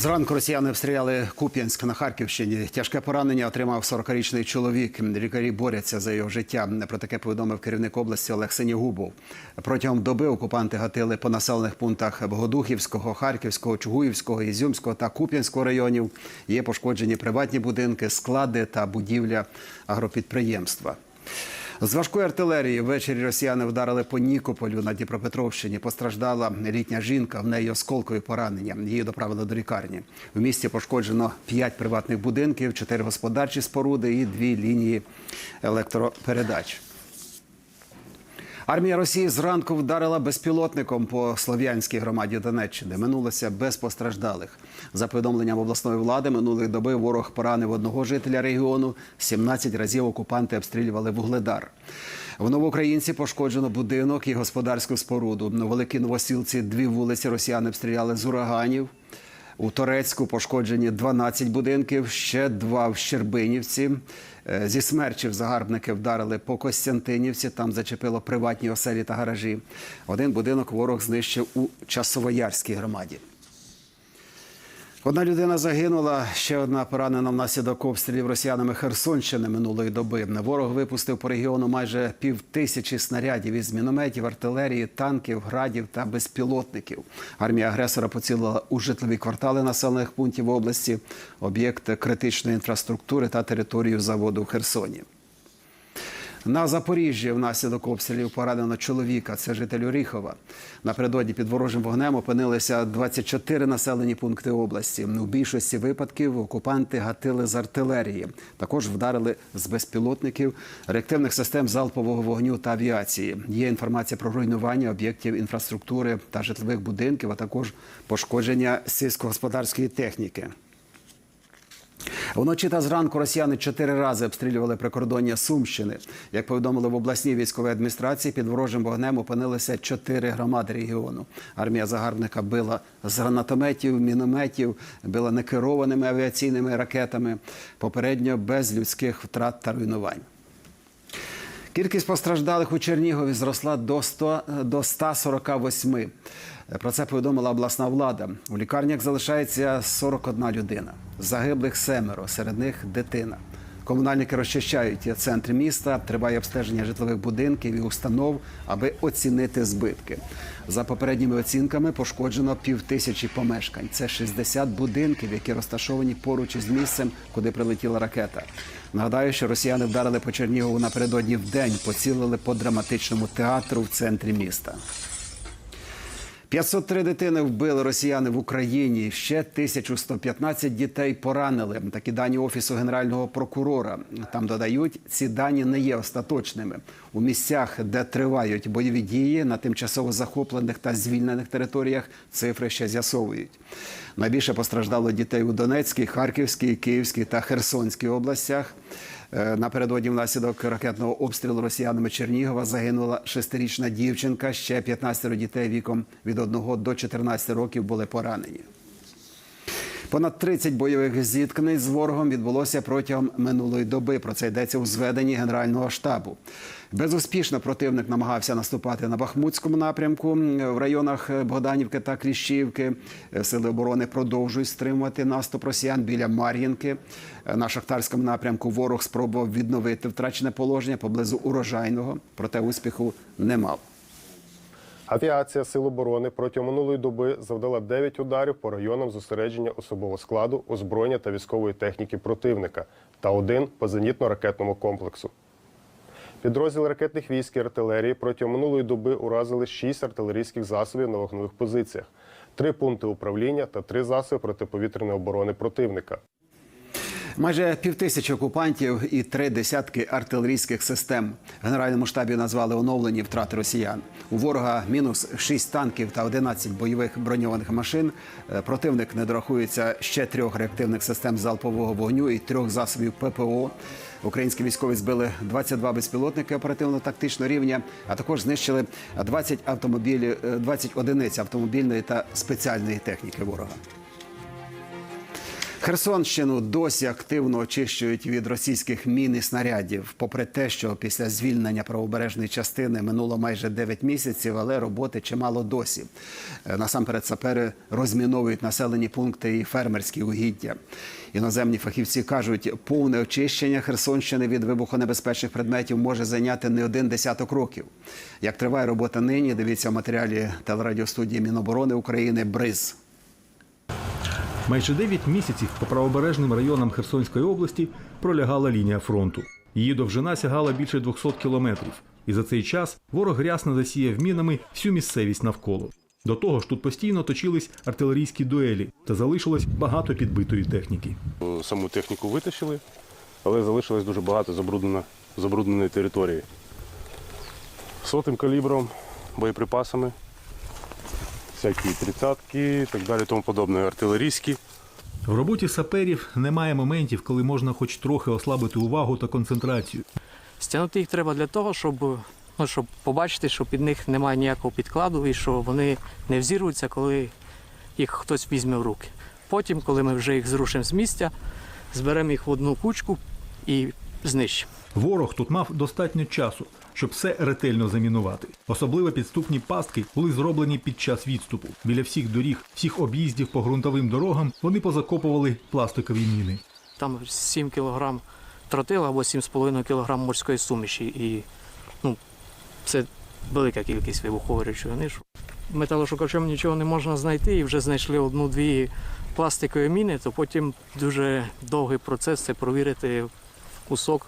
Зранку росіяни обстріляли Куп'янськ на Харківщині. Тяжке поранення отримав 40-річний чоловік. Лікарі борються за його життя. Про таке повідомив керівник області Олег Синігубов. Протягом доби окупанти гатили по населених пунктах Богодухівського, Харківського, Чугуївського, Ізюмського та Куп'янського районів. Є пошкоджені приватні будинки, склади та будівля агропідприємства. З важкої артилерії ввечері росіяни вдарили по Нікополю на Дніпропетровщині. Постраждала літня жінка, в неї осколкові поранення. Її доправили до лікарні. В місті пошкоджено п'ять приватних будинків, чотири господарчі споруди і дві лінії електропередач. Армія Росії зранку вдарила безпілотником по слов'янській громаді Донеччини. Минулося без постраждалих. За повідомленням обласної влади, минулої доби ворог поранив одного жителя регіону. 17 разів окупанти обстрілювали вугледар. В Новоукраїнці пошкоджено будинок і господарську споруду. Великій Новосілці дві вулиці росіяни обстріляли з ураганів. У Торецьку пошкоджені 12 будинків, ще два в Щербинівці. Е, Зі смерчів загарбники вдарили по Костянтинівці, там зачепило приватні оселі та гаражі. Один будинок ворог знищив у Часовоярській громаді. Одна людина загинула, ще одна поранена внаслідок обстрілів росіянами Херсонщини минулої доби. Ворог випустив по регіону майже пів тисячі снарядів із мінометів, артилерії, танків, градів та безпілотників. Армія агресора поцілила у житлові квартали населених пунктів області, об'єкти критичної інфраструктури та територію заводу в Херсоні. На Запоріжжі внаслідок обстрілів поранено чоловіка. Це житель Оріхова. Напередодні під ворожим вогнем опинилися 24 населені пункти області. У більшості випадків окупанти гатили з артилерії. Також вдарили з безпілотників, реактивних систем залпового вогню та авіації. Є інформація про руйнування об'єктів інфраструктури та житлових будинків, а також пошкодження сільськогосподарської техніки. Вночі та зранку росіяни чотири рази обстрілювали прикордоння Сумщини. Як повідомили в обласній військовій адміністрації, під ворожим вогнем опинилися чотири громади регіону. Армія загарбника била з гранатометів, мінометів, била некерованими авіаційними ракетами. Попередньо без людських втрат та руйнувань. Кількість постраждалих у Чернігові зросла до 100, до 148. Про це повідомила обласна влада. У лікарнях залишається 41 людина. Загиблих семеро, серед них дитина. Комунальники розчищають центри міста, триває обстеження житлових будинків і установ, аби оцінити збитки. За попередніми оцінками пошкоджено півтисячі помешкань. Це 60 будинків, які розташовані поруч із місцем, куди прилетіла ракета. Нагадаю, що росіяни вдарили по Чернігову напередодні в день, поцілили по драматичному театру в центрі міста. 503 дитини вбили росіяни в Україні. Ще 1115 дітей поранили. Такі дані офісу генерального прокурора. Там додають, ці дані не є остаточними. У місцях, де тривають бойові дії на тимчасово захоплених та звільнених територіях, цифри ще з'ясовують. Найбільше постраждало дітей у Донецькій, Харківській, Київській та Херсонській областях. Е, Напередодні внаслідок ракетного обстрілу росіянами Чернігова загинула шестирічна дівчинка. Ще 15 дітей віком від 1 до 14 років були поранені. Понад 30 бойових зіткнень з ворогом відбулося протягом минулої доби. Про це йдеться у зведенні Генерального штабу. Безуспішно противник намагався наступати на Бахмутському напрямку в районах Богданівки та Кліщівки. Сили оборони продовжують стримувати наступ росіян біля Мар'їнки. На шахтарському напрямку ворог спробував відновити втрачене положення поблизу урожайного, проте успіху не мав. Авіація Сил оборони протягом минулої доби завдала 9 ударів по районам зосередження особового складу, озброєння та військової техніки противника та один по зенітно-ракетному комплексу. Підрозділ ракетних військ і артилерії протягом минулої доби уразили 6 артилерійських засобів на вогневих позиціях, 3 пункти управління та 3 засоби протиповітряної оборони противника. Майже півтисячі окупантів і три десятки артилерійських систем. В Генеральному штабі назвали оновлені втрати росіян. У ворога мінус 6 танків та 11 бойових броньованих машин. Е, Противник не дорахується ще трьох реактивних систем залпового вогню і трьох засобів ППО. Українські військові збили 22 безпілотники оперативно-тактичного рівня, а також знищили 20 автомобілів, е, 20 одиниць автомобільної та спеціальної техніки ворога. Херсонщину досі активно очищують від російських мін і снарядів. Попри те, що після звільнення правобережної частини минуло майже 9 місяців, але роботи чимало досі. Е, Насамперед сапери розміновують населені пункти і фермерські угіддя. Іноземні фахівці кажуть, повне очищення Херсонщини від вибухонебезпечних предметів може зайняти не один десяток років. Як триває робота нині, дивіться в матеріалі телерадіостудії Міноборони України Бриз. Майже 9 місяців по правобережним районам Херсонської області пролягала лінія фронту. Її довжина сягала більше 200 кілометрів. І за цей час ворог рясно засіяв мінами всю місцевість навколо. До того ж, тут постійно точились артилерійські дуелі та залишилось багато підбитої техніки. Саму техніку витащили, але залишилось дуже багато забруднено, забрудненої території. Сотим калібром, боєприпасами, всякі тридцятки і так далі, тому подобне, артилерійські. В роботі саперів немає моментів, коли можна хоч трохи ослабити увагу та концентрацію. Стягнути їх треба для того, щоб, ну, щоб побачити, що під них немає ніякого підкладу і що вони не взірвуться, коли їх хтось візьме в руки. Потім, коли ми вже їх зрушимо з місця, зберемо їх в одну кучку і знищимо. Ворог тут мав достатньо часу, щоб все ретельно замінувати. Особливо підступні пастки були зроблені під час відступу. Біля всіх доріг, всіх об'їздів по ґрунтовим дорогам вони позакопували пластикові міни. Там 7 кг тротила або 7,5 кг морської суміші. І ну, це велика кількість вибухової речовини. Металошукачем нічого не можна знайти і вже знайшли одну-дві пластикові міни, то потім дуже довгий процес це провірити в кусок.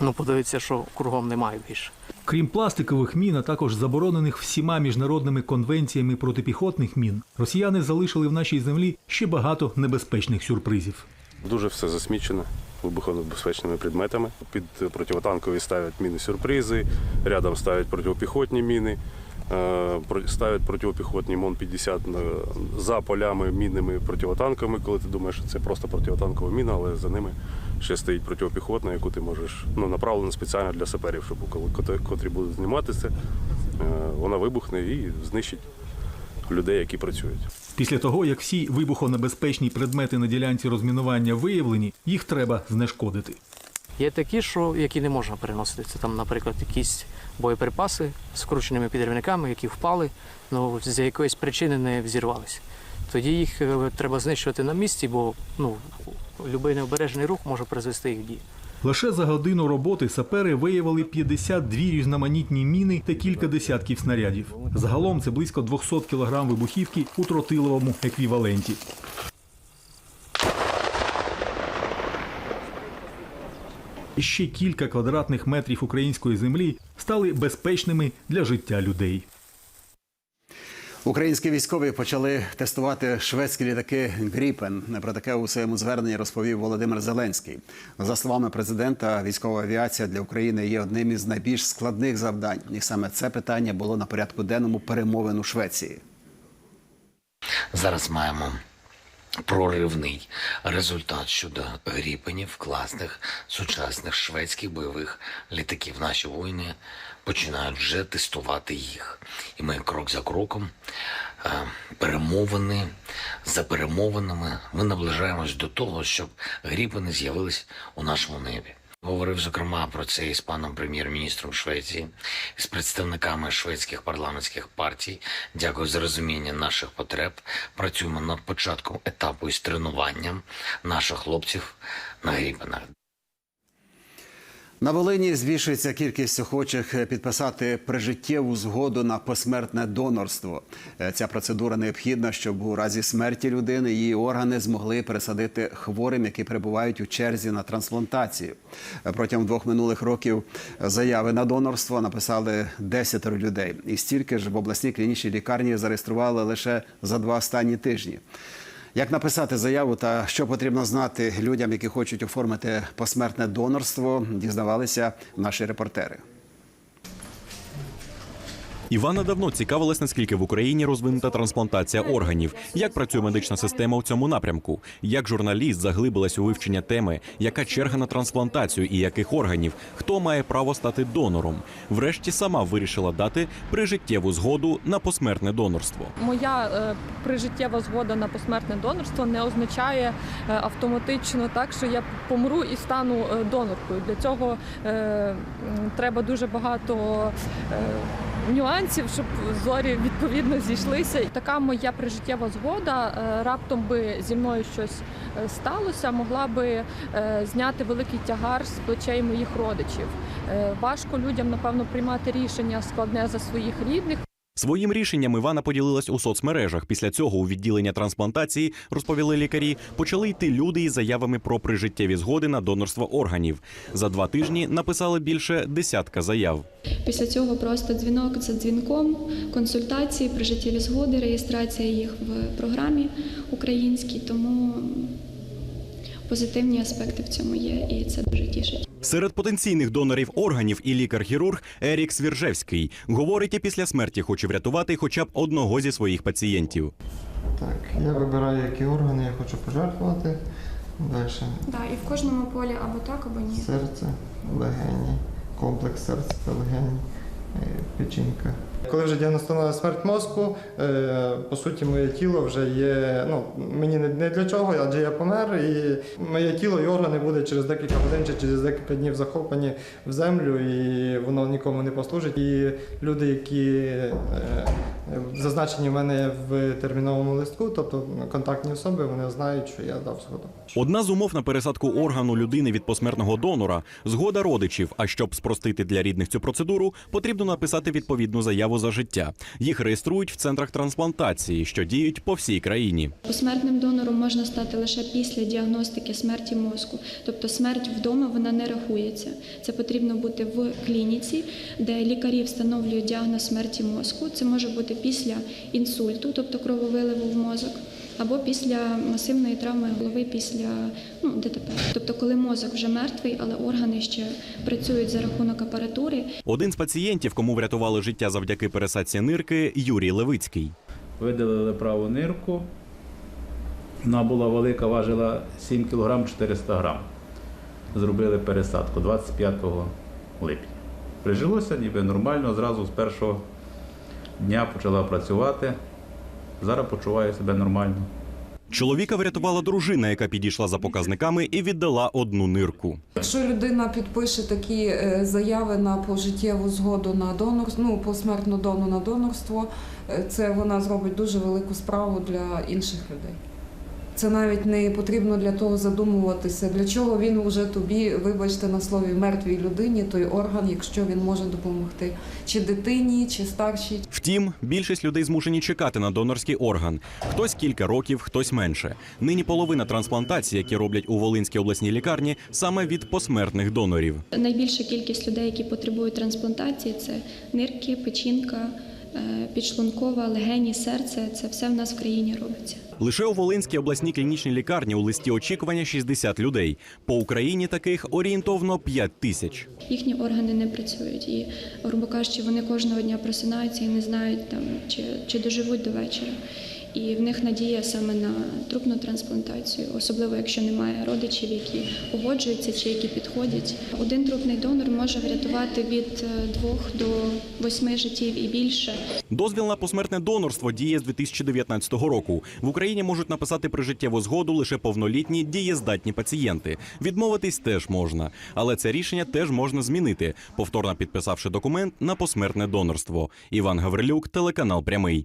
Ну, подивитися, що кругом немає більше. Крім пластикових мін, а також заборонених всіма міжнародними конвенціями протипіхотних мін, росіяни залишили в нашій землі ще багато небезпечних сюрпризів. Дуже все засмічено вибухонебезпечними предметами. Під противотанкові ставлять міни-сюрпризи, рядом ставлять протипіхотні міни, ставлять протипіхотні МОН-50 на- за полями, мінними противотанками, коли ти думаєш, що це просто противотанкова міна, але за ними ще стоїть протипіхотна, яку ти можеш ну, направлена спеціально для саперів, щоб коли котрі- будуть знімати це, е, вона вибухне і знищить людей, які працюють. Після того, як всі вибухонебезпечні предмети на ділянці розмінування виявлені, їх треба знешкодити. Є такі, що, які не можна переносити. Це там, наприклад, якісь боєприпаси з скрученими підривниками, які впали, але з якоїсь причини не взірвалися. Тоді їх е, треба знищувати на місці, бо ну, будь-який необережний рух може призвести їх в дію. Лише за годину роботи сапери виявили 52 різноманітні міни та кілька десятків снарядів. Загалом це близько 200 кг вибухівки у тротиловому еквіваленті. Ще кілька квадратних метрів української землі стали безпечними для життя людей. Українські військові почали тестувати шведські літаки Гріпен. Про таке у своєму зверненні розповів Володимир Зеленський. За словами президента, військова авіація для України є одним із найбільш складних завдань. І саме це питання було на порядку денному перемовин у Швеції. Зараз маємо проривний результат щодо гріпенів класних сучасних шведських бойових літаків. Наші воїни починають вже тестувати їх. І ми крок за кроком, е, перемовини за перемовинами, ми наближаємось до того, щоб гріпени з'явились у нашому небі. Говорив зокрема про це із паном прем'єр-міністром Швеції, з представниками шведських парламентських партій. Дякую за розуміння наших потреб. Працюємо над початком етапу із тренуванням наших хлопців на гріпенах. На Волині збільшується кількість охочих підписати прижиттєву згоду на посмертне донорство. Е, Ця процедура необхідна, щоб у разі смерті людини її органи змогли пересадити хворим, які перебувають у черзі на трансплантацію. Е, Протягом двох минулих років заяви на донорство написали 10 людей, і стільки ж в обласній клінічній лікарні зареєстрували лише за два останні тижні. Як написати заяву та що потрібно знати людям, які хочуть оформити посмертне донорство, дізнавалися наші репортери. Івана давно цікавилась, наскільки в Україні розвинута трансплантація органів, як працює медична система у цьому напрямку, як журналіст заглибилась у вивчення теми, яка черга на трансплантацію і яких органів, хто має право стати донором. Врешті сама вирішила дати прижиттєву згоду на посмертне донорство. Моя е, прижиттєва згода на посмертне донорство не означає е, автоматично так, що я помру і стану е, доноркою. Для цього е, треба дуже багато. е, Нюансів, щоб зорі відповідно зійшлися. Така моя прижиттєва згода е, раптом би зі мною щось е, сталося, могла би е, зняти великий тягар з плечей моїх родичів. Важко людям, напевно, приймати рішення складне за своїх рідних. Своїм рішенням Івана поділилась у соцмережах. Після цього у відділення трансплантації розповіли лікарі, почали йти люди із заявами про прижиттєві згоди на донорство органів. За два тижні написали більше десятка заяв. Після цього просто дзвінок за дзвінком, консультації, прижиттєві згоди, реєстрація їх в програмі українській. Тому позитивні аспекти в цьому є, і це дуже тішить. Серед потенційних донорів органів і лікар-хірург Ерік Свіржевський говорить, і після смерті хоче врятувати хоча б одного зі своїх пацієнтів. Так, я вибираю, які органи я хочу пожертвувати. Далі Да, і в кожному полі або так, або ні. серце, легені, комплекс серця та легені, печінка. Коли вже діагностували смерть мозку, е, по суті, моє тіло вже є. Ну, мені не не для чого, адже я помер, і моє тіло і органи буде через декілька годин чи через декілька днів захоплені в землю, і воно нікому не послужить. І люди, які е, зазначені в мене в терміновому листку, тобто контактні особи, вони знають, що я дав згоду. Одна з умов на пересадку органу людини від посмертного донора згода родичів. А щоб спростити для рідних цю процедуру, потрібно написати відповідну заяву за життя. Їх реєструють в центрах трансплантації, що діють по всій країні. Посмертним донором можна стати лише після діагностики смерті мозку. Тобто смерть вдома вона не рахується. Це потрібно бути в клініці, де лікарі встановлюють діагноз смерті мозку. Це може бути після інсульту, тобто крововиливу в мозок, або після масивної травми голови після ну, ДТП. Тобто, коли мозок вже мертвий, але органи ще працюють за рахунок апаратури, Один з пацієнтів, кому врятували життя завдяки пересадці нирки, Юрій Левицький. Видалили праву нирку. Вона була велика, важила 7 кг 400 грам. Зробили пересадку 25 липня. Прижилося ніби нормально, зразу з першого дня почала працювати. Зараз почуваю себе нормально. Чоловіка врятувала дружина, яка підійшла за показниками і віддала одну нирку. Якщо людина підпише такі е, заяви на пожиттєву згоду на донорство, ну посмертну дону на донорство, е, це вона зробить дуже велику справу для інших людей. Це навіть не потрібно для того задумуватися, для чого він уже тобі, вибачте на слові, мертвій людині той орган, якщо він може допомогти чи дитині, чи старшій, Втім, більшість людей змушені чекати на донорський орган. Хтось кілька років, хтось менше. Нині половина трансплантацій, які роблять у Волинській обласній лікарні, саме від посмертних донорів. Найбільша кількість людей, які потребують трансплантації, це нирки, печінка, підшлункова, легені, серце. Це все в нас в країні робиться. Лише у Волинській обласній клінічній лікарні у листі очікування 60 людей. По Україні таких орієнтовно 5 тисяч. Їхні органи не працюють, і грубо кажучи, вони кожного дня просинаються і не знають там чи, чи доживуть до вечора. І в них надія саме на трупну трансплантацію, особливо якщо немає родичів, які погоджуються чи які підходять. Один трупний донор може врятувати від е, двох до восьми життів і більше. Дозвіл на посмертне донорство діє з 2019 року. В Україні можуть написати прижиттєву згоду лише повнолітні дієздатні пацієнти. Відмовитись теж можна, але це рішення теж можна змінити, повторно підписавши документ на посмертне донорство. Іван Гаврилюк, телеканал Прямий.